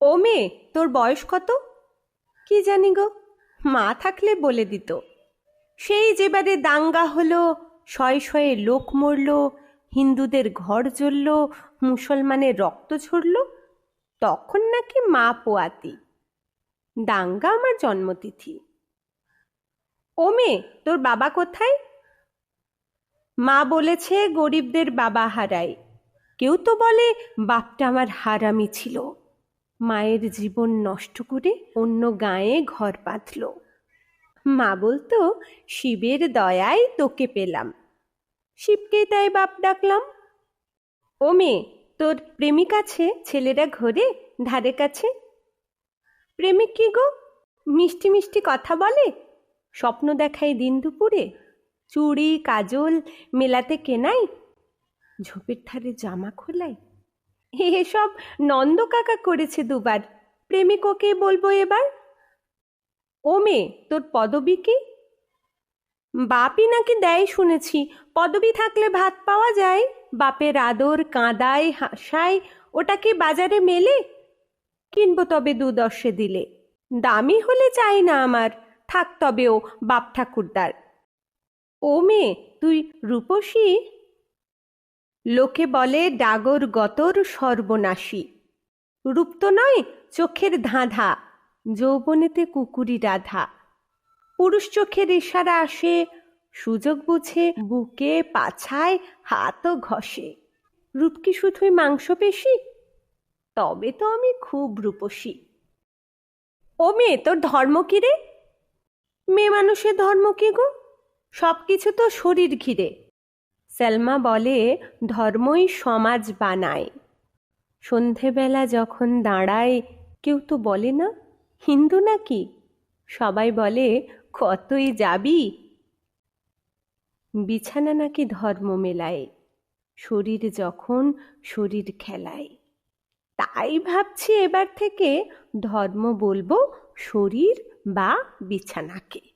ও মেয়ে, তোর বয়স কত? কি জানি গো, মা থাকলে বলে দিত। সেই যেবারে দাঙ্গা হলো, শয়ে শয়ে লোক মরল, হিন্দুদের ঘর জ্বলল, মুসলমানের রক্ত ঝরল, তখন নাকি মা পোয়াতি। দাঙ্গা আমার জন্মতিথি। ও মেয়ে, তোর বাবা কোথায়? মা বলেছে গরিবদের বাবা হারায়। কেউ তো বলে বাপটা আমার হারামি ছিল। মায়ের জীবন নষ্ট করে অন্য গায়ে ঘর বাঁধল মা বলতো, শিবের দয়ায় তোকে পেলাম। শিবকে তাই বাপ ডাকলাম। ও মেয়ে, তোর প্রেমিক আছে ছেলেরা ঘরে, ধারে কাছে? প্রেমিক কি গো? মিষ্টি মিষ্টি কথা বলে? স্বপ্ন দেখায় দিন দুপুরে? চুড়ি, কাজল মেলাতে কেনাই? ঝোপের ধারে জামা খোলাই? এসব নন্দ কাকা করেছে দুবার। প্রেমিক ওকে বলব এবার? ও মেয়ে তোর পদবী কি? বাপই নাকি দেয় শুনেছি, পদবী থাকলে ভাত পাওয়া যায়। বাপের আদর, কাঁদায়, হাসায়, ওটা কি বাজারে মেলে? কিনবো তবে দু দশে দিলে। দামি হলে চাই না আমার, থাক তবেও বাপ ঠাকুরদার। ও মেয়ে তুই রূপসী? লোকে বলে ডাগর গতর সর্বনাশী। রূপ তো নয়, চোখের ধাঁধা, যৌবনেতে কুকুরি রাধা। পুরুষ চোখের ইশারা আসে, সুযোগ বুঝে বুকে পাছায় হাতও ঘষে। রূপ কি শুধুই মাংসপেশি? তবে তো আমি খুব রূপসী। ও মেয়ে, তোর ধর্ম কি রে? মেয়ে মানুষের ধর্ম কি গো? সব কিছু তো শরীর ঘিরে। সেলমা বলে, ধর্মই সমাজ বানায়। সন্ধেবেলা যখন দাঁড়ায়, কেউ তো বলে না, হিন্দু নাকি? সবাই বলে, কতই যাবি? বিছানা নাকি ধর্ম মেলায়, শরীর যখন শরীর খেলায়। তাই ভাবছি এবার থেকে ধর্ম বলব শরীর বা বিছানাকে।